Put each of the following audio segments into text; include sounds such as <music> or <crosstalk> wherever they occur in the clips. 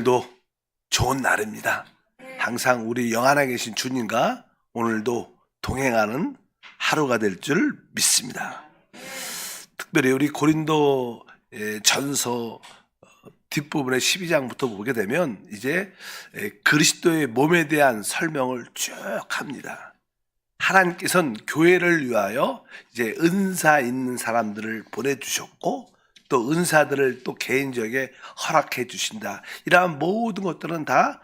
오늘도 좋은 날입니다. 항상 우리 영 안에 계신 주님과 오늘도 동행하는 하루가 될 줄 믿습니다. 특별히 우리 고린도 에, 전서 어, 뒷부분의 12장부터 보게 되면 이제 에, 그리스도의 몸에 대한 설명을 쭉 합니다. 하나님께서는 교회를 위하여 이제 은사 있는 사람들을 보내주셨고 또 은사들을 또 개인적에 허락해 주신다. 이러한 모든 것들은 다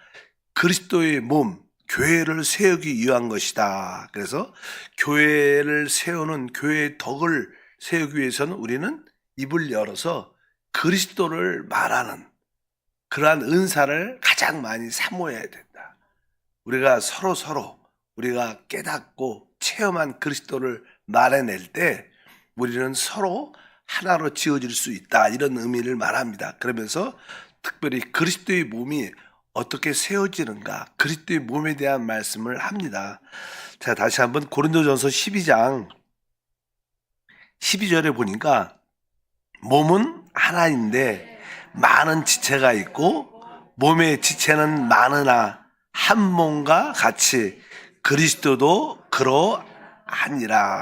그리스도의 몸, 교회를 세우기 위한 것이다. 그래서 교회를 세우는 교회의 덕을 세우기 위해서는 우리는 입을 열어서 그리스도를 말하는 그러한 은사를 가장 많이 사모해야 된다. 우리가 서로 서로 우리가 깨닫고 체험한 그리스도를 말해낼 때 우리는 서로 하나로 지어질 수 있다. 이런 의미를 말합니다. 그러면서 특별히 그리스도의 몸이 어떻게 세워지는가, 그리스도의 몸에 대한 말씀을 합니다. 자, 다시 한번 고린도전서 12장 12절에 보니까 몸은 하나인데 많은 지체가 있고 몸의 지체는 많으나 한 몸과 같이 그리스도도 그러하니라.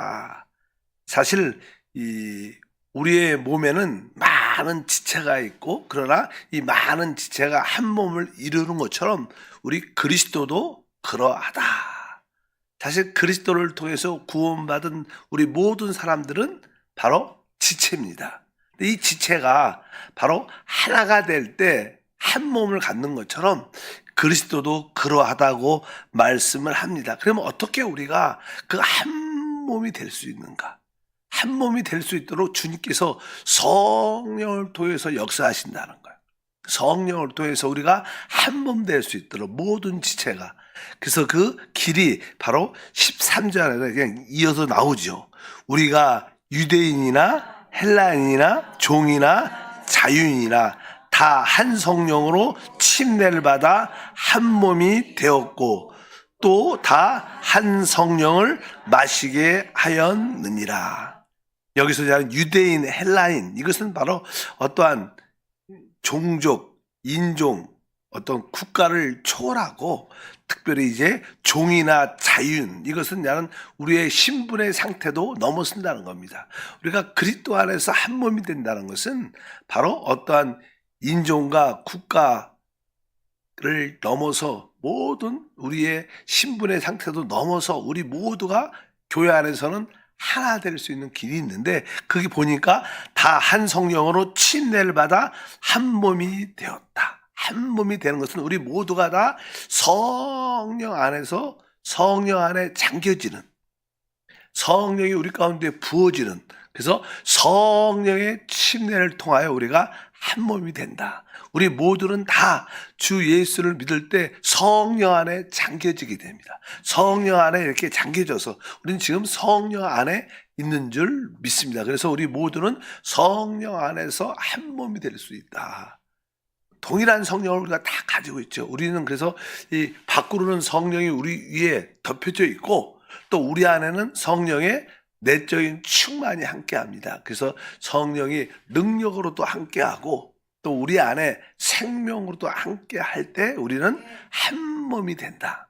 사실 이 우리의 몸에는 많은 지체가 있고 그러나 이 많은 지체가 한 몸을 이루는 것처럼 우리 그리스도도 그러하다. 사실 그리스도를 통해서 구원받은 우리 모든 사람들은 바로 지체입니다. 이 지체가 바로 하나가 될 때 한 몸을 갖는 것처럼 그리스도도 그러하다고 말씀을 합니다. 그러면 어떻게 우리가 그 한 몸이 될 수 있는가? 한 몸이 될 수 있도록 주님께서 성령을 통해서 역사하신다는 거예요. 성령을 통해서 우리가 한 몸 될 수 있도록 모든 지체가. 그래서 그 길이 바로 13절에 그냥 이어서 나오죠. 우리가 유대인이나 헬라인이나 종이나 자유인이나 다 한 성령으로 침례를 받아 한 몸이 되었고 또 다 한 성령을 마시게 하였느니라. 여기서 말하는 유대인, 헬라인 이것은 바로 어떠한 종족, 인종, 어떤 국가를 초월하고 특별히 이제 종이나 자윤 이것은 나는 우리의 신분의 상태도 넘어선다는 겁니다. 우리가 그리스도 안에서 한 몸이 된다는 것은 바로 어떠한 인종과 국가를 넘어서 모든 우리의 신분의 상태도 넘어서 우리 모두가 교회 안에서는 하나 될 수 있는 길이 있는데 거기 보니까 다 한 성령으로 침례를 받아 한 몸이 되었다. 한 몸이 되는 것은 우리 모두가 다 성령 안에서 성령 안에 잠겨지는 성령이 우리 가운데 부어지는 그래서 성령의 침례를 통하여 우리가 한 몸이 된다. 우리 모두는 다 주 예수를 믿을 때 성령 안에 잠겨지게 됩니다. 성령 안에 이렇게 잠겨져서 우리는 지금 성령 안에 있는 줄 믿습니다. 그래서 우리 모두는 성령 안에서 한 몸이 될 수 있다. 동일한 성령을 우리가 다 가지고 있죠. 우리는 그래서 이 밖으로는 성령이 우리 위에 덮여져 있고 또 우리 안에는 성령의 내적인 충만이 함께 합니다. 그래서 성령이 능력으로도 함께 하고 또 우리 안에 생명으로도 함께 할 때 우리는 한 몸이 된다.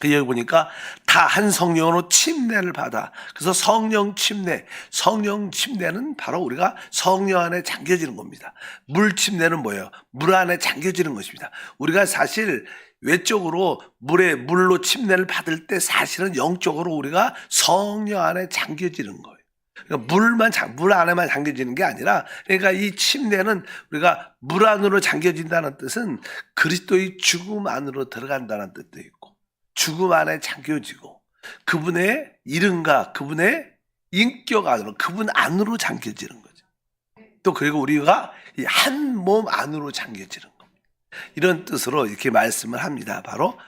그 여기 보니까 다 한 성령으로 침례를 받아. 그래서 성령 침례, 성령 침례는 바로 우리가 성령 안에 잠겨지는 겁니다. 물 침례는 뭐예요? 물 안에 잠겨지는 것입니다. 우리가 사실 외적으로 물에 물로 침례를 받을 때 사실은 영적으로 우리가 성령 안에 잠겨지는 거예요. 그러니까 물만 잠- 물 안에만 잠겨지는 게 아니라 그러니까 이 침례는 우리가 물 안으로 잠겨진다는 뜻은 그리스도의 죽음 안으로 들어간다는 뜻도 있고 죽음 안에 잠겨지고 그분의 이름과 그분의 인격 안으로 그분 안으로 잠겨지는 거죠. 또 그리고 우리가 이한몸 안으로 잠겨지는 겁니다. 이런 뜻으로 이렇게 말씀을 합니다. 바로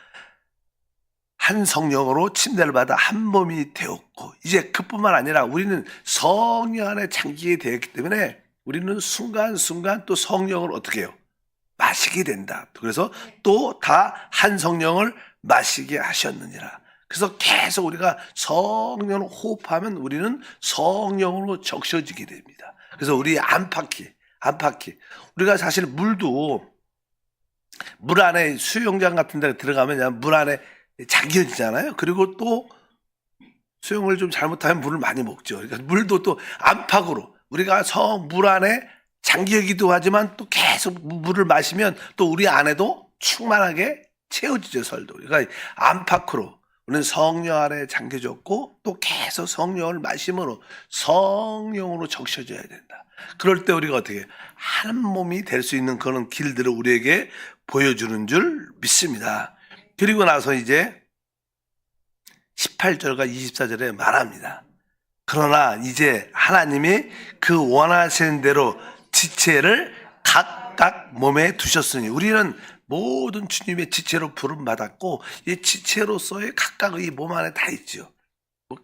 한 성령으로 침례를 받아 한 몸이 되었고 이제 그뿐만 아니라 우리는 성령 안에 잠기게 되었기 때문에 우리는 순간순간 또 성령을 어떻게 해요? 마시게 된다. 그래서 또 다 한 성령을 마시게 하셨느니라. 그래서 계속 우리가 성령을 호흡하면 우리는 성령으로 적셔지게 됩니다. 그래서 우리 안팎이, 안팎이. 우리가 사실 물도 물 안에 수영장 같은 데 들어가면 그냥 물 안에 잠겨지잖아요. 그리고 또 수영을 좀 잘못하면 물을 많이 먹죠. 그러니까 물도 또 안팎으로 우리가 성물 안에 잠기기도 하지만 또 계속 물을 마시면 또 우리 안에도 충만하게 채워지죠 설도. 그러니까 안팎으로 우리는 성령 안에 잠겨졌고 또 계속 성령을 마심으로 성령으로 적셔져야 된다. 그럴 때 우리가 어떻게 한 몸이 될 수 있는 그런 길들을 우리에게 보여주는 줄 믿습니다. 그리고 나서 이제 18절과 24절에 말합니다. 그러나 이제 하나님이 그 원하시는 대로 지체를 각각 몸에 두셨으니 우리는 모든 주님의 지체로 부름 받았고 이 지체로서의 각각의 이몸 안에 다 있죠.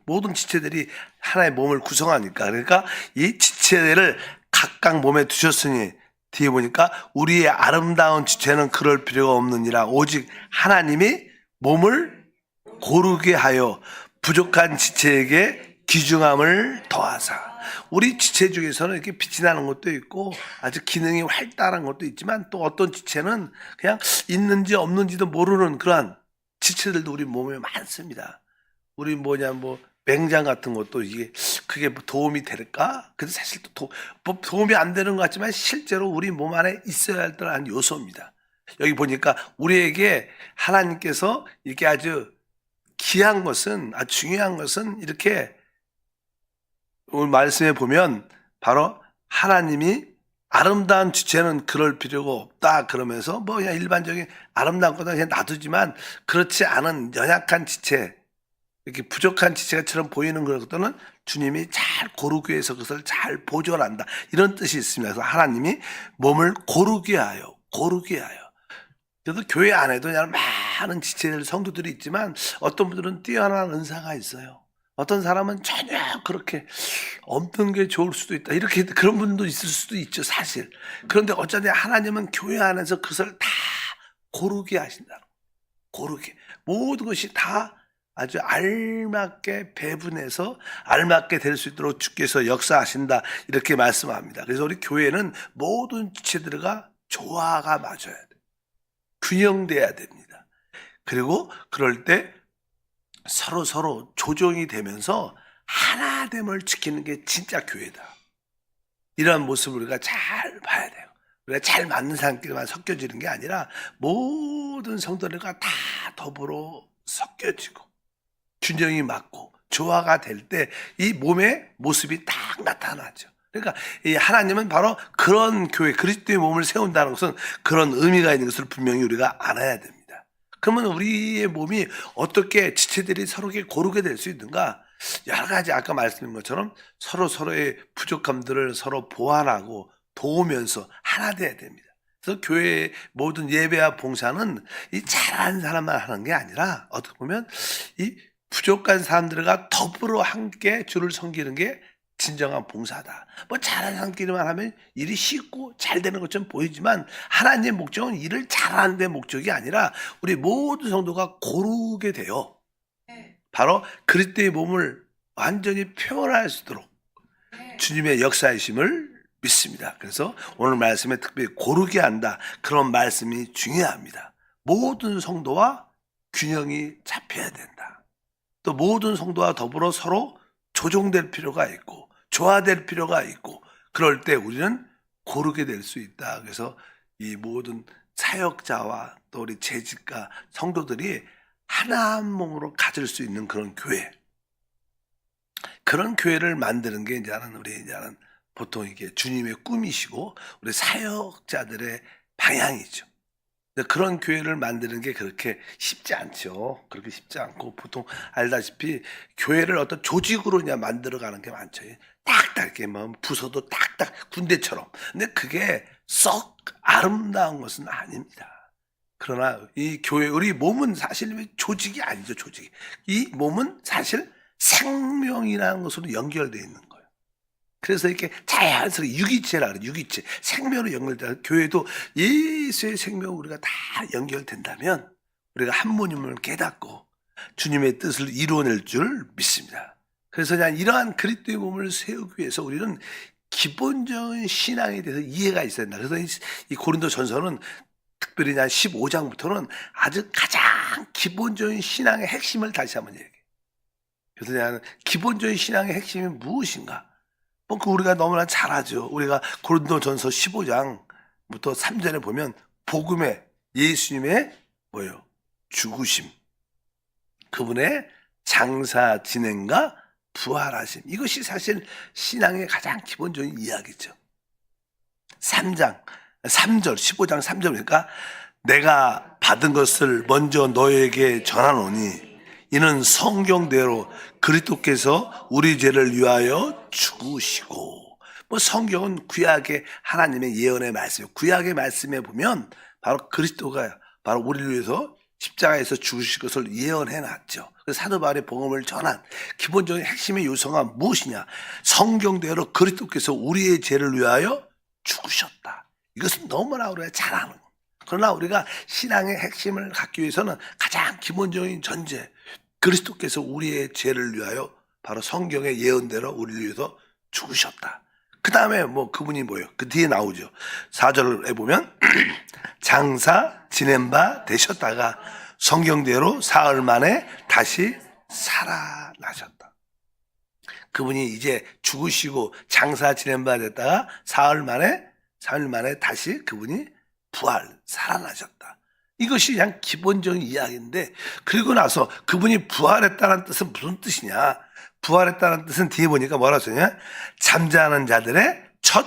모든 지체들이 하나의 몸을 구성하니까 그러니까 이 지체를 각각 몸에 두셨으니 뒤에 보니까 우리의 아름다운 지체는 그럴 필요가 없느니라 오직 하나님이 몸을 고르게 하여 부족한 지체에게 귀중함을 더하사 우리 지체 중에서는 이렇게 빛이 나는 것도 있고 아주 기능이 활달한 것도 있지만 또 어떤 지체는 그냥 있는지 없는지도 모르는 그러한 지체들도 우리 몸에 많습니다. 우리 뭐냐 뭐 맹장 같은 것도 이게 그게 뭐 도움이 될까? 근데 사실 또 도, 뭐 도움이 안 되는 것 같지만 실제로 우리 몸 안에 있어야 할 때한 요소입니다. 여기 보니까 우리에게 하나님께서 이렇게 아주 귀한 것은 아주 중요한 것은 이렇게 오늘 말씀에 보면 바로 하나님이 아름다운 주체는 그럴 필요가 없다 그러면서 뭐 그냥 일반적인 아름다운 거는 그냥 놔두지만 그렇지 않은 연약한 지체 이렇게 부족한 지체가처럼 보이는 것들은 주님이 잘 고르기 위해서 그것을 잘 보존한다 이런 뜻이 있습니다. 그래서 하나님이 몸을 고르게 하여 고르게 하여 그래도 교회 안에도 많은 지체들 성도들이 있지만 어떤 분들은 뛰어난 은사가 있어요. 어떤 사람은 전혀 그렇게 없는 게 좋을 수도 있다. 이렇게 그런 분도 있을 수도 있죠, 사실. 그런데 어쩌면 하나님은 교회 안에서 그것을 다 고르게 하신다. 고르게. 모든 것이 다 아주 알맞게 배분해서 알맞게 될 수 있도록 주께서 역사하신다. 이렇게 말씀합니다. 그래서 우리 교회는 모든 지체들과 조화가 맞아야 돼. 균형돼야 됩니다. 그리고 그럴 때 서로 서로 조정이 되면서 하나됨을 지키는 게 진짜 교회다. 이러한 모습을 우리가 잘 봐야 돼요. 우리가 잘 맞는 사람끼리만 섞여지는 게 아니라 모든 성도들과 다 더불어 섞여지고 균형이 맞고 조화가 될 때 이 몸의 모습이 딱 나타나죠. 그러니까 이 하나님은 바로 그런 교회 그리스도의 몸을 세운다는 것은 그런 의미가 있는 것을 분명히 우리가 알아야 됩니다. 그러면 우리의 몸이 어떻게 지체들이 서로게 고르게 될 수 있는가? 여러 가지 아까 말씀드린 것처럼 서로 서로의 부족함들을 서로 보완하고 도우면서 하나 돼야 됩니다. 그래서 교회의 모든 예배와 봉사는 이 잘하는 사람만 하는 게 아니라 어떻게 보면 이 부족한 사람들과 더불어 함께 주를 섬기는 게 진정한 봉사다. 뭐 잘하는 사람끼리만 하면 일이 쉽고 잘 되는 것처럼 보이지만 하나님의 목적은 일을 잘하는 데 목적이 아니라 우리 모든 성도가 고르게 돼요. 바로 그리스도의 몸을 완전히 표현할 수 있도록 주님의 역사이심을 믿습니다. 그래서 오늘 말씀에 특별히 고르게 한다. 그런 말씀이 중요합니다. 모든 성도와 균형이 잡혀야 된다. 또 모든 성도와 더불어 서로 조종될 필요가 있고 조화될 필요가 있고 그럴 때 우리는 고르게 될 수 있다. 그래서 이 모든 사역자와 또 우리 재직가 성도들이 하나 한 몸으로 가질 수 있는 그런 교회. 그런 교회를 만드는 게 이제는 우리 이제는 보통 이게 주님의 꿈이시고 우리 사역자들의 방향이죠. 그런 교회를 만드는 게 그렇게 쉽지 않죠. 그렇게 쉽지 않고 보통 알다시피 교회를 어떤 조직으로 그냥 만들어가는 게 많죠. 딱딱 이렇게 뭐 부서도 딱딱 군대처럼. 근데 그게 썩 아름다운 것은 아닙니다. 그러나 이 교회 우리 몸은 사실 조직이 아니죠 조직이 이 몸은 사실 생명이라는 것으로 연결되어 있는 거예요. 그래서 이렇게 자연스럽게 유기체라 그래 유기체 생명으로 연결돼 교회도 예수의 생명 우리가 다 연결된다면 우리가 한 모임을 깨닫고 주님의 뜻을 이루어낼 줄 믿습니다. 그래서 그냥 이러한 그리스도의 몸을 세우기 위해서 우리는 기본적인 신앙에 대해서 이해가 있어야 된다. 그래서 이 고린도 전서는 특별히 한 15장부터는 아주 가장 기본적인 신앙의 핵심을 다시 한번 얘기해요. 그래서 나는 기본적인 신앙의 핵심이 무엇인가? 뭐, 그 우리가 너무나 잘 알죠. 우리가 고린도전서 15장부터 3절에 보면 복음의 예수님의 뭐예요? 죽으심. 그분의 장사 진행과 부활하심. 이것이 사실 신앙의 가장 기본적인 이야기죠. 3장, 3절, 15장 3절 그러니까 내가 받은 것을 먼저 너에게 전하노니 이는 성경대로 그리스도께서 우리 죄를 위하여 죽으시고 뭐 성경은 구약의 하나님의 예언의 말씀, 구약의 말씀에 보면 바로 그리스도가 바로 우리를 위해서 십자가에서 죽으실 것을 예언해 놨죠. 그래서 사도 바울의 복음을 전한 기본적인 핵심의 요소가 무엇이냐? 성경대로 그리스도께서 우리의 죄를 위하여 죽으셨다. 이것은 너무나 우리가 잘 아는 거. 그러나 우리가 신앙의 핵심을 갖기 위해서는 가장 기본적인 전제, 그리스도께서 우리의 죄를 위하여 바로 성경의 예언대로 우리를 위해서 죽으셨다. 그 다음에 뭐 그분이 뭐예요? 그 뒤에 나오죠. 4절에 보면 <clears throat> 장사 지낸 바 되셨다가 성경대로 사흘 만에 다시 살아나셨다. 그분이 이제 죽으시고 장사 지낸 바 됐다가 사흘 만에 사흘 만에 다시 그분이 부활 살아나셨다. 이것이 그냥 기본적인 이야기인데 그리고 나서 그분이 부활했다는 뜻은 무슨 뜻이냐? 부활했다는 뜻은 뒤에 보니까 뭐라 쓰냐? 잠자는 자들의 첫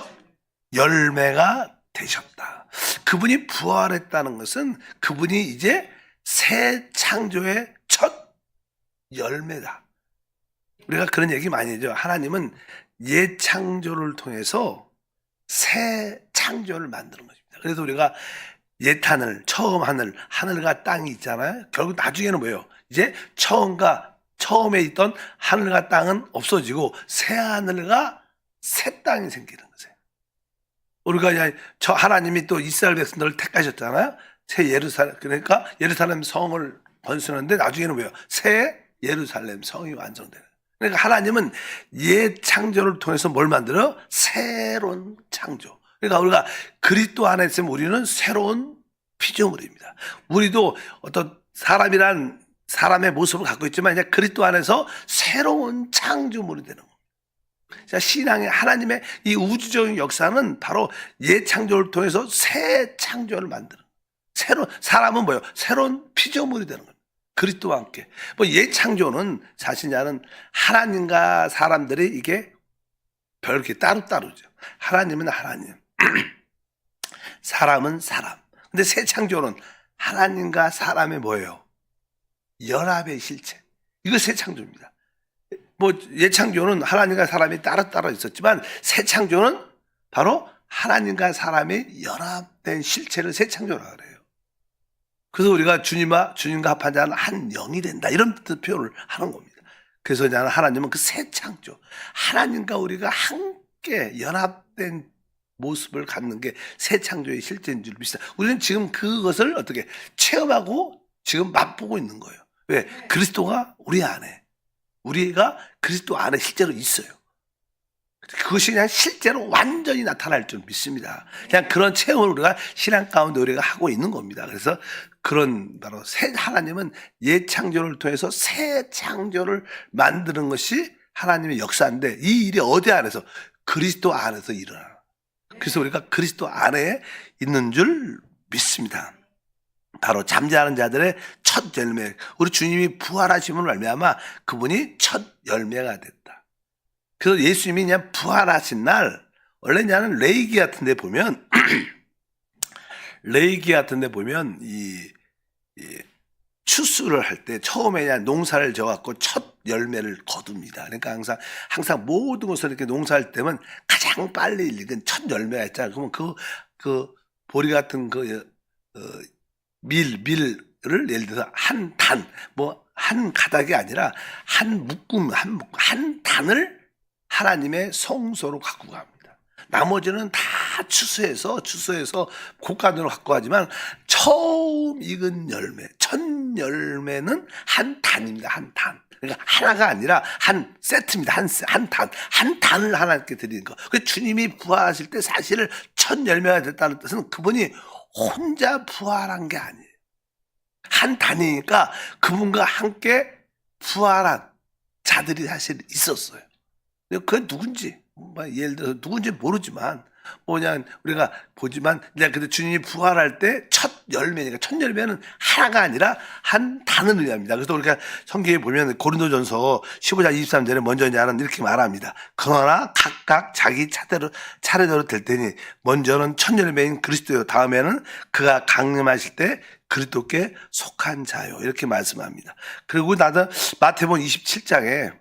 열매가 되셨다. 그분이 부활했다는 것은 그분이 이제 새 창조의 첫 열매다. 우리가 그런 얘기 많이 하죠. 하나님은 옛 창조를 통해서 새 창조를 만드는 것입니다. 그래서 우리가 옛 하늘, 처음 하늘, 하늘과 땅이 있잖아요. 결국 나중에는 뭐예요? 이제 처음과 처음에 있던 하늘과 땅은 없어지고 새 하늘과 새 땅이 생기는 거예요. 우리가 이제 저 하나님이 또 이스라엘 백성들을 택하셨잖아요. 새 예루살렘 그러니까 예루살렘 성을 건설하는데 나중에는 뭐예요? 새 예루살렘 성이 완성되는. 그러니까 하나님은 옛 창조를 통해서 뭘 만들어? 새로운 창조. 그러니까 우리가 그리스도 안에 있으면 우리는 새로운 피조물입니다. 우리도 어떤 사람이란 사람의 모습을 갖고 있지만 이제 그리스도 안에서 새로운 창조물이 되는 겁니다. 자, 신앙의 하나님의 이 우주적인 역사는 바로 옛 창조를 통해서 새 창조를 만드는. 새로 사람은 뭐예요? 새로운 피조물이 되는 겁니다. 그리스도와 함께. 뭐옛 창조는 나는 하나님과 사람들이 이게 별게 따로따로죠. 하나님은 하나님. <clears throat> 사람은 사람. 근데 새 창조는 하나님과 사람의 뭐예요? 연합의 실체. 이거 새 창조입니다. 뭐, 옛 창조는 하나님과 사람이 따로 따로 있었지만, 새 창조는 바로 하나님과 사람의 연합된 실체를 새 창조라 그래요. 그래서 우리가 주님과, 주님과 합한 자는 한 영이 된다. 이런 뜻 표현을 하는 겁니다. 그래서 나는 하나님은 그 새 창조. 하나님과 우리가 함께 연합된 모습을 갖는 게 새 창조의 실제인 줄 믿습니다. 우리는 지금 그것을 어떻게 체험하고 지금 맛보고 있는 거예요. 왜? 그리스도가 우리 안에, 우리가 그리스도 안에 실제로 있어요. 그것이 그냥 실제로 완전히 나타날 줄 믿습니다. 그냥 그런 체험을 우리가 신앙 가운데 우리가 하고 있는 겁니다. 그래서 그런 바로 새 하나님은 옛 창조를 통해서 새 창조를 만드는 것이 하나님의 역사인데 이 일이 어디 안에서 그리스도 안에서 일어나. 그래서 우리가 그리스도 안에 있는 줄 믿습니다. 바로 잠자는 자들의 첫 열매. 우리 주님이 부활하심을 말미암아 그분이 첫 열매가 됐다. 그래서 예수님이 그냥 부활하신 날 원래 그냥 레이기 같은 데 보면 <clears throat> 레이기 같은 데 보면 이, 이 추수를 할 때 처음에 농사를 져갖고 첫 열매를 거둡니다. 그러니까 항상 항상 모든 것을 이렇게 농사할 때면 가장 빨리 익은 첫 열매가 있잖아요. 그러면 그, 그 보리 같은 그, 어, 밀, 밀을 예를 들어서 한 단, 뭐, 한 가닥이 아니라 한 묶음, 한, 묶- 한 단을 하나님의 성소로 갖고 갑니다. 나머지는 다 추수해서, 추수해서 갖고 가지만 처음 익은 열매, 첫 열매는 한 단입니다. 한 단. 그러니까 하나가 아니라 한 세트입니다. 한, 세- 한 단. 한 단을 하나님께 드리는 거. 그 주님이 부활하실 때 사실을 첫 열매가 됐다는 뜻은 그분이 혼자 부활한 게 아니에요. 한 단위니까 그분과 함께 부활한 자들이 사실 있었어요. 그게 누군지, 뭐 예를 들어서 누군지 모르지만, 뭐냐, 우리가 보지만, 내가 근데 주님이 부활할 때 첫 열매니까, 첫 열매는 하나가 아니라 한 단을 의미합니다. 그래서 우리가 성경에 보면 고린도전서 15장 23절에 먼저 이제는 이렇게 말합니다. 그러나 각각 자기 차대로, 차례대로 될 테니, 먼저는 첫 열매인 그리스도요. 다음에는 그가 강림하실 때 그리스도께 속한 자요. 이렇게 말씀합니다. 그리고 나도 마태복음 27장에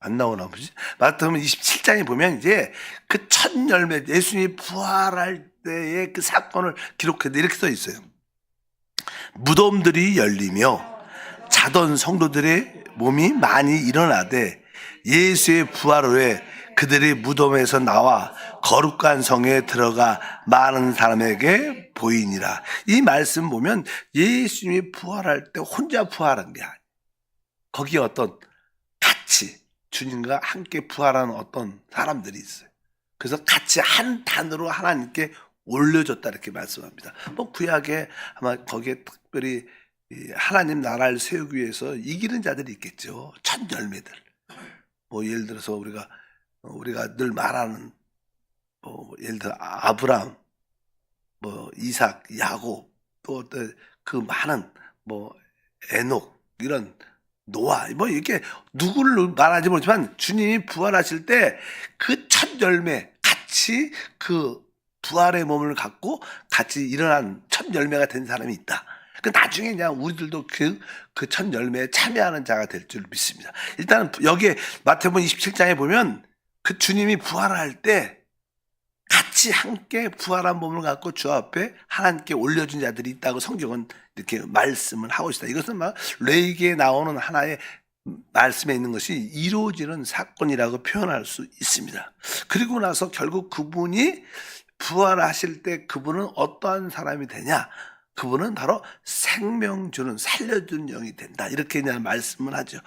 안 나오나 보지? 마태복음 27장에 보면 이제 그 첫 열매 예수님이 부활할 때의 그 사건을 기록해도 이렇게 써 있어요. 무덤들이 열리며 자던 성도들의 몸이 많이 일어나되 예수의 부활 후에 그들이 무덤에서 나와 거룩한 성에 들어가 많은 사람에게 보이니라. 이 말씀 보면 예수님이 부활할 때 혼자 부활한 게 아니에요. 거기에 어떤 같이 주님과 함께 부활하는 어떤 사람들이 있어요. 그래서 같이 한 단으로 하나님께 올려줬다 이렇게 말씀합니다. 뭐 구약에 아마 거기에 특별히 이 하나님 나라를 세우기 위해서 이기는 자들이 있겠죠. 첫 열매들. 뭐 예를 들어서 우리가 우리가 늘 말하는 뭐 예를 들어 아브람, 뭐 이삭, 야곱 또 그 많은 뭐 에녹 이런 노아 뭐 이렇게 누구를 말하지 모르지만 주님이 부활하실 때 그 첫 열매 같이 그 부활의 몸을 갖고 같이 일어난 첫 열매가 된 사람이 있다. 그 나중에 그냥 우리들도 그 그 첫 열매에 참여하는 자가 될 줄 믿습니다. 일단은 여기에 마태복음 27장에 보면 그 주님이 부활할 때 같이 함께 부활한 몸을 갖고 주 앞에 하나님께 올려준 자들이 있다고 성경은 이렇게 말씀을 하고 있다. 이것은 막 레이기에 나오는 하나의 말씀에 있는 것이 이루어지는 사건이라고 표현할 수 있습니다. 그리고 나서 결국 그분이 부활하실 때 그분은 어떠한 사람이 되냐? 그분은 바로 생명 주는 살려주는 영이 된다. 이렇게 그냥 말씀을 하죠.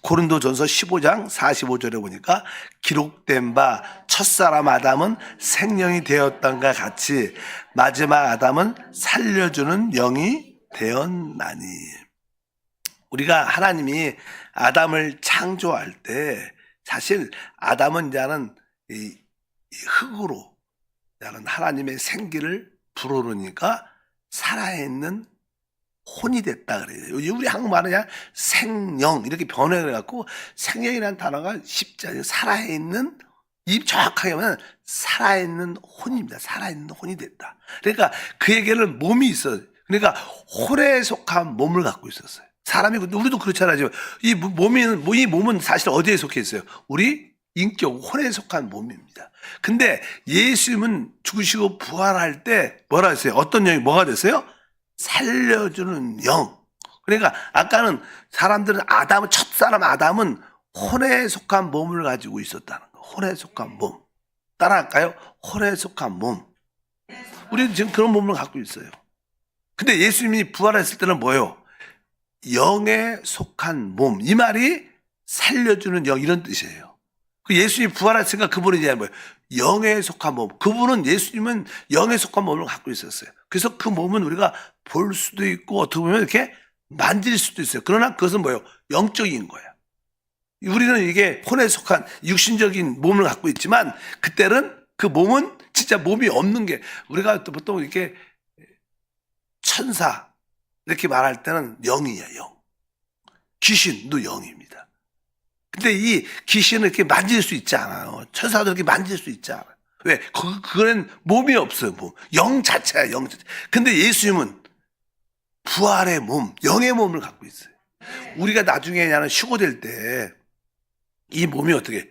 고린도전서 15장 45절에 보니까 기록된 바 첫사람 아담은 생명이 되었던가 같이 마지막 아담은 살려주는 영이 되었나니. 우리가 하나님이 아담을 창조할 때 사실 아담은 이제는 이 흙으로 나는 하나님의 생기를 불어르니까 살아있는 혼이 됐다 그래요. 요즘 우리 한국말은 그냥 생령 이렇게 변해해 갖고 생령이라는 단어가 쉽지 않아요. 살아있는 입 정확하게 하면 살아있는 혼입니다. 살아있는 혼이 됐다. 그러니까 그에게는 몸이 있어요. 그러니까 혼에 속한 몸을 갖고 있었어요. 사람이 우리도 그렇잖아요. 이 몸이 이 몸은 사실 어디에 속해 있어요? 우리 인격 혼에 속한 몸입니다. 근데 예수님은 죽으시고 부활할 때 뭐라 했어요? 어떤 영이 뭐가 됐어요? 살려주는 영. 그러니까 아까는 사람들은 아담은 첫사람 아담은 혼에 속한 몸을 가지고 있었다는 거. 혼에 속한 몸. 따라할까요? 혼에 속한 몸. 우리는 지금 그런 몸을 갖고 있어요. 근데 예수님이 부활했을 때는 뭐예요? 영에 속한 몸. 이 말이 살려주는 영 이런 뜻이에요. 그 예수님이 부활했으니까 그분은 이제 뭐예요? 영에 속한 몸. 그분은 예수님은 영에 속한 몸을 갖고 있었어요. 그래서 그 몸은 우리가 볼 수도 있고 어떻게 보면 이렇게 만질 수도 있어요. 그러나 그것은 뭐예요? 영적인 거예요. 우리는 이게 혼에 속한 육신적인 몸을 갖고 있지만 그때는 그 몸은 진짜 몸이 없는 게 우리가 또 보통 이렇게 천사 이렇게 말할 때는 영이야 영. 귀신도 영입니다. 근데 이 귀신을 이렇게 만질 수 있지 않아요. 천사도 이렇게 만질 수 있지 않아요. 왜? 그, 그거는 몸이 없어요, 몸. 영 자체야, 영 자체. 근데 예수님은 부활의 몸, 영의 몸을 갖고 있어요. 우리가 나중에 그냥 휴고될 때 이 몸이 어떻게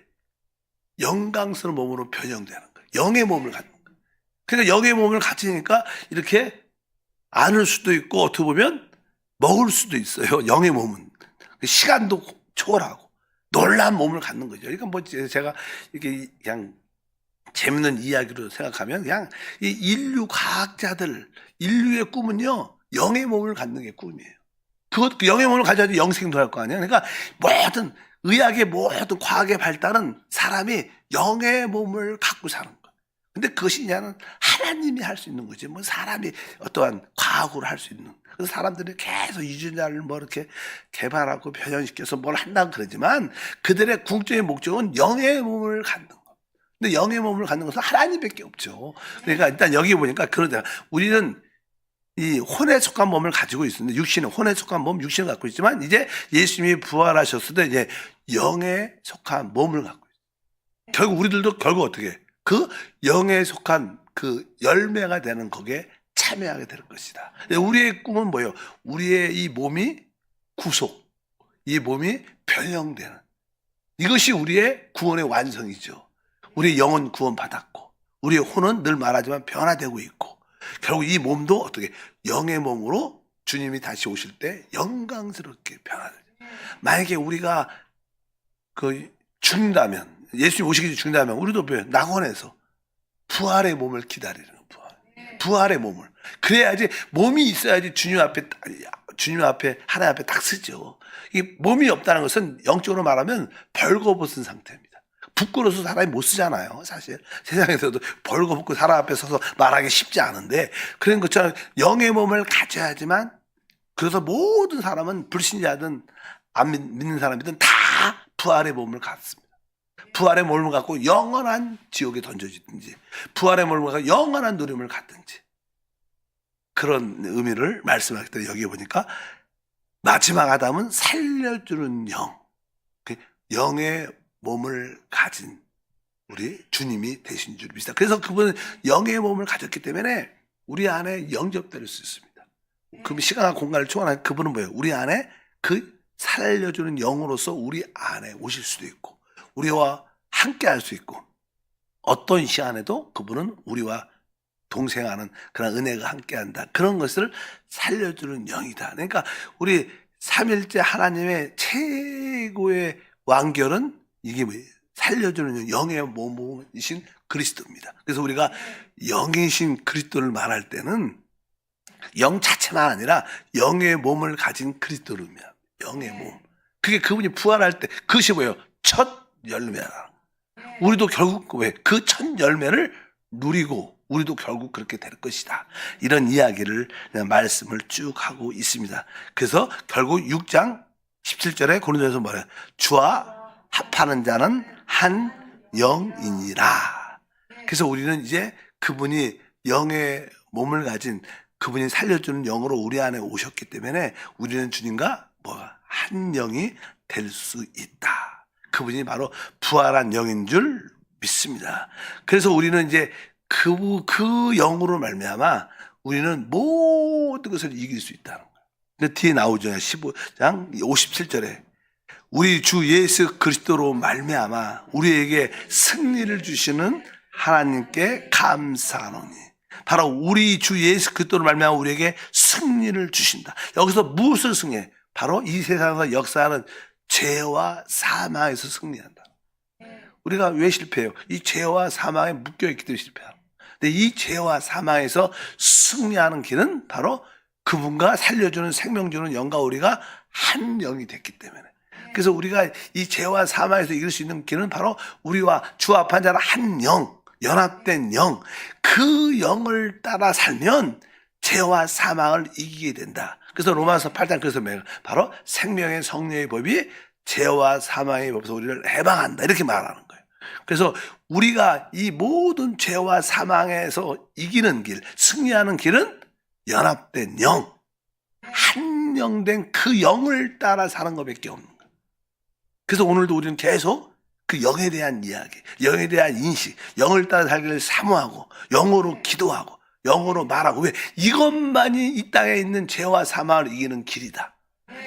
영광스러운 몸으로 변형되는 거예요. 영의 몸을 갖는 거예요. 그러니까 영의 몸을 가지니까 이렇게 안을 수도 있고 어떻게 보면 먹을 수도 있어요. 영의 몸은. 시간도 초월하고 놀란 몸을 갖는 거죠. 그러니까 뭐 제가 이렇게 그냥 재밌는 이야기로 생각하면 그냥 이 인류 과학자들 인류의 꿈은요 영의 몸을 갖는 게 꿈이에요. 그것 그 영의 몸을 가져야지 영생도 할 거 아니야. 그러니까 모든 의학의 모든 과학의 발달은 사람이 영의 몸을 갖고 사는 거예요. 근데 그것이 그냥 하나님이 할 수 있는 거지. 뭐 사람이 어떠한 과학으로 할 수 있는. 그래서 사람들이 계속 유전자를 뭐 이렇게 개발하고 변형시켜서 뭘 한다고 그러지만 그들의 궁극적인 목적은 영의 몸을 갖는 거. 근데 영의 몸을 갖는 것은 하나님밖에 없죠. 그러니까 일단 여기 보니까 그러잖아. 우리는 이 혼에 속한 몸을 가지고 있었는데 육신은 혼에 속한 몸, 육신을 갖고 있지만 이제 예수님이 부활하셨을 때 이제 영에 속한 몸을 갖고 있어요. 결국 우리들도 결국 어떻게 해? 그 영에 속한 그 열매가 되는 거기에 참여하게 될 것이다. 우리의 꿈은 뭐예요? 우리의 이 몸이 구속, 이 몸이 변형되는 이것이 우리의 구원의 완성이죠. 우리의 영은 구원받았고 우리의 혼은 늘 말하지만 변화되고 있고 결국 이 몸도 어떻게 영의 몸으로 주님이 다시 오실 때 영광스럽게 변화되죠. 만약에 우리가 그 죽는다면 예수님 오시기 죽는다면 우리도 뭐 낙원에서 부활의 몸을 기다리는 부활. 부활의 몸을 그래야지 몸이 있어야지 주님 앞에 딱- 주님 앞에 하나님 앞에 딱 쓰죠. 이 몸이 없다는 것은 영적으로 말하면 벌거벗은 상태입니다. 부끄러워서 사람이 못 쓰잖아요. 사실 세상에서도 벌거벗고 사람 앞에 서서 말하기 쉽지 않은데 그런 것처럼 영의 몸을 가져야지만 그래서 모든 사람은 불신자든 안 믿- 믿는 사람이든 다 부활의 몸을 갖습니다. 부활의 몸을 갖고 영원한 지옥에 던져지든지 부활의 몸을 갖고 영원한 누림을 갖든지 그런 의미를 말씀하기 때문에 여기 보니까 마지막 아담은 살려주는 영, 그 영의 몸을 가진 우리 주님이 되신 줄 믿습니다. 그래서 그분은 영의 몸을 가졌기 때문에 우리 안에 영접될 수 있습니다. 그럼 시간과 공간을 초월한 그분은 뭐예요? 우리 안에 그 살려주는 영으로서 우리 안에 오실 수도 있고 우리와 함께 할 수 있고 어떤 시간에도 그분은 우리와 동생하는 그런 은혜가 함께한다. 그런 것을 살려주는 영이다. 그러니까 우리 삼일째 하나님의 최고의 완결은 이게 뭐예요? 살려주는 영, 영의 몸이신 그리스도입니다. 그래서 우리가 영이신 그리스도를 말할 때는 영 자체만 아니라 영의 몸을 가진 그리스도를 의미합니다. 영의 몸. 그게 그분이 부활할 때 그것이 뭐예요? 첫 열매라. 우리도 결국 왜 그 첫 열매를 누리고 우리도 결국 그렇게 될 것이다. 이런 이야기를 말씀을 쭉 하고 있습니다. 그래서 결국 6장 17절에 고린도에서 뭐래요? 주와 합하는 자는 한 영이니라. 그래서 우리는 이제 그분이 영의 몸을 가진 그분이 살려주는 영으로 우리 안에 오셨기 때문에 우리는 주님과 뭐가 한 영이 될 수 있다. 그분이 바로 부활한 영인 줄 믿습니다. 그래서 우리는 이제 그, 그 영으로 말미암아 우리는 모든 것을 이길 수 있다는 거예요. 근데 뒤에 나오죠. 15장 57절에 우리 주 예수 그리스도로 말미암아 우리에게 승리를 주시는 하나님께 감사하노니 바로 우리 주 예수 그리스도로 말미암아 우리에게 승리를 주신다. 여기서 무엇을 승리해? 바로 이 세상에서 역사하는 죄와 사망에서 승리한다. 우리가 왜 실패해요? 이 죄와 사망에 묶여 있기 때문에 실패하는 근데 이 죄와 사망에서 승리하는 길은 바로 그분과 살려주는 생명 주는 영과 우리가 한 영이 됐기 때문에. 그래서 우리가 이 죄와 사망에서 이길 수 있는 길은 바로 우리와 주 앞한 자는 한 영, 연합된 영, 그 영을 따라 살면 죄와 사망을 이기게 된다. 그래서 로마서 8장 그래서? 바로 생명의 성령의 법이 죄와 사망의 법에서 우리를 해방한다. 이렇게 말하는 거예요. 그래서 우리가 이 모든 죄와 사망에서 이기는 길, 승리하는 길은 연합된 영, 한 영된 그 영을 따라 사는 것밖에 없는 거예요. 그래서 오늘도 우리는 계속 그 영에 대한 이야기, 영에 대한 인식, 영을 따라 살기를 사모하고, 영어로 기도하고, 영어로 말하고, 왜? 이것만이 이 땅에 있는 죄와 사망을 이기는 길이다.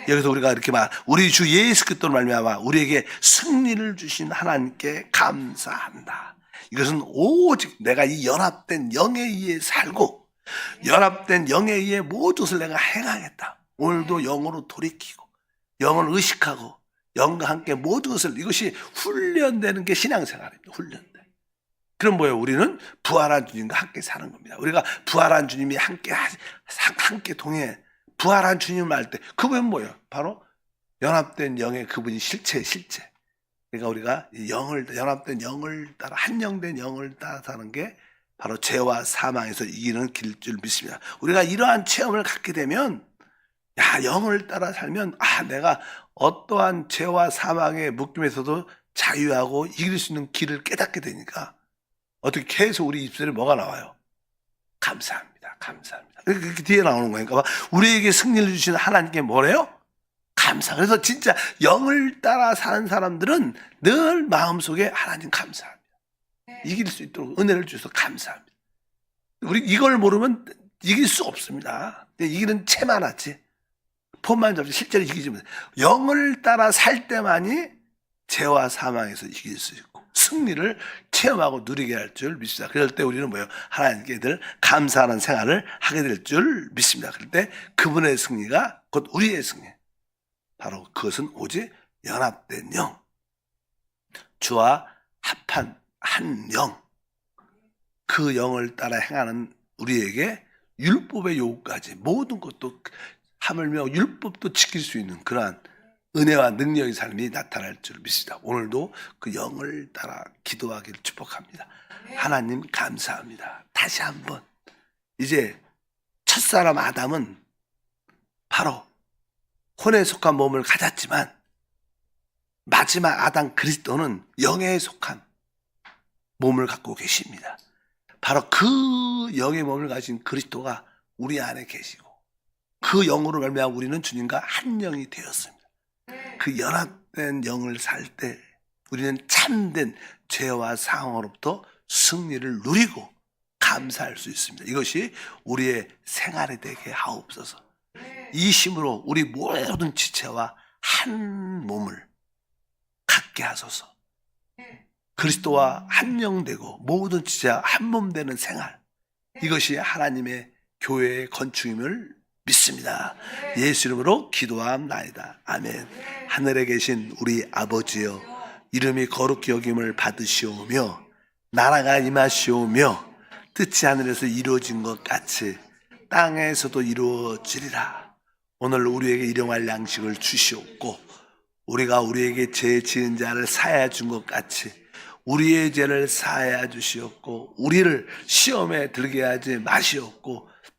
여기서 우리가 이렇게 말, 우리 주 예수 그리스도로 말미암아 우리에게 승리를 주신 하나님께 감사한다. 이것은 오직 내가 이 연합된 영에 의해 살고 연합된 영에 의해 모든 것을 내가 행하겠다. 오늘도 영으로 돌이키고 영을 의식하고 영과 함께 모든 것을 이것이 훈련되는 게 신앙생활입니다. 훈련돼. 그럼 뭐예요? 우리는 부활한 주님과 함께 사는 겁니다. 우리가 부활한 주님이 함께 하- 함께 동해 부활한 주님을 알 때 그분은 뭐예요? 바로 연합된 영의 그분이 실체 실체. 그러니까 우리가 이 영을 연합된 영을 따라 한영된 영을 따라 사는 게 바로 죄와 사망에서 이기는 길일 줄 믿습니다. 우리가 이러한 체험을 갖게 되면 야 영을 따라 살면 아 내가 어떠한 죄와 사망의 묶임에서도 자유하고 이길 수 있는 길을 깨닫게 되니까 어떻게 계속 우리 입술에 뭐가 나와요? 감사합니다. 감사합니다. 그렇게 뒤에 나오는 거니까 우리에게 승리를 주신 하나님께 뭐래요? 감사. 그래서 진짜 영을 따라 사는 사람들은 늘 마음속에 하나님 감사합니다. 이길 수 있도록 은혜를 주셔서 감사합니다. 우리 이걸 모르면 이길 수 없습니다. 이기는 채만 하지. 폰만 잡지 실제로 이기지 못해. 영을 따라 살 때만이 죄와 사망에서 이길 수 있고 승리를 체험하고 누리게 할 줄 믿습니다. 그럴 때 우리는 뭐예요? 하나님께 늘 감사하는 생활을 하게 될 줄 믿습니다. 그럴 때 그분의 승리가 곧 우리의 승리. 바로 그것은 오직 연합된 영. 주와 합한 한 영. 그 영을 따라 행하는 우리에게 율법의 요구까지 모든 것도 하물며 율법도 지킬 수 있는 그러한 은혜와 능력의 삶이 나타날 줄 믿습니다. 오늘도 그 영을 따라 기도하기를 축복합니다. 하나님 감사합니다. 다시 한번 이제 첫사람 아담은 바로 혼에 속한 몸을 가졌지만 마지막 아담 그리스도는 영에 속한 몸을 갖고 계십니다. 바로 그 영의 몸을 가진 그리스도가 우리 안에 계시고 그 영으로 말미암아 우리는 주님과 한 영이 되었습니다. 그 연합된 영을 살 때 우리는 참된 죄와 상황으로부터 승리를 누리고 감사할 수 있습니다. 이것이 우리의 생활이 되게 하옵소서. 이 힘으로 우리 모든 지체와 한 몸을 갖게 하소서. 그리스도와 한영되고 모든 지체와 한 몸 되는 생활. 이것이 하나님의 교회의 건축임을 믿습니다. 예수 이름으로 기도함나이다. 아멘. 하늘에 계신 우리 아버지여 이름이 거룩히 여김을 받으시오며 나라가 임하시오며 뜻이 하늘에서 이루어진 것 같이 땅에서도 이루어지리라. 오늘 우리에게 일용할 양식을 주시옵고 우리가 우리에게 죄 지은 자를 사하여 준것 같이 우리의 죄를 사하여 주시옵고 우리를 시험에 들게 하지 마시옵고